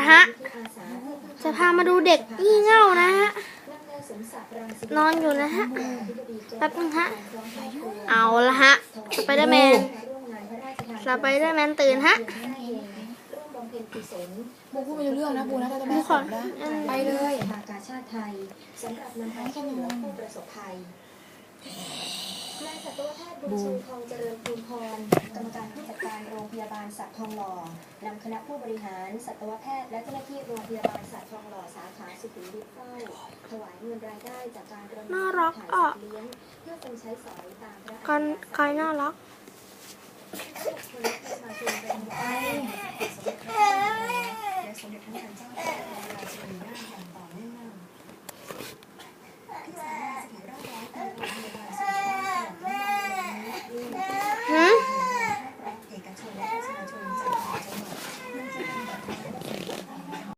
ละฮะ จะพามาดูเด็กงี่เง่านะฮะ นอนอยู่นะฮะ แป๊บนึงฮะ เอาละฮะ สไปเดอร์แมน สไปเดอร์แมนตื่นฮะบูพูดไม่รู้เรื่องนะบูนะถ้าจะบูแม่ขสออนนะอืมไปเลยทางการชาติไทยสำหรับนำพาช่วยเหลือผู้ประสบภัยนายสัตวแพทย์บุญชูทองเจริญภูมิพรกรรมการผู้จัดการโรง พยาบาลสัตว์ทองหล่อนำคณะผู้บริหารสัตวแพทย์และเจ้าหน้าที่โรงพยาบาลสัตว์ทองหล่อสาขาสุขุมวิทเฝ้าถวายเงินรายได้จากการระดมน่ารักถ่ายอะสัตว์เลี้ยงเพื่อเป็นใช้สอยตามพระกันกายน่ารัติกาคมเป็นหวัง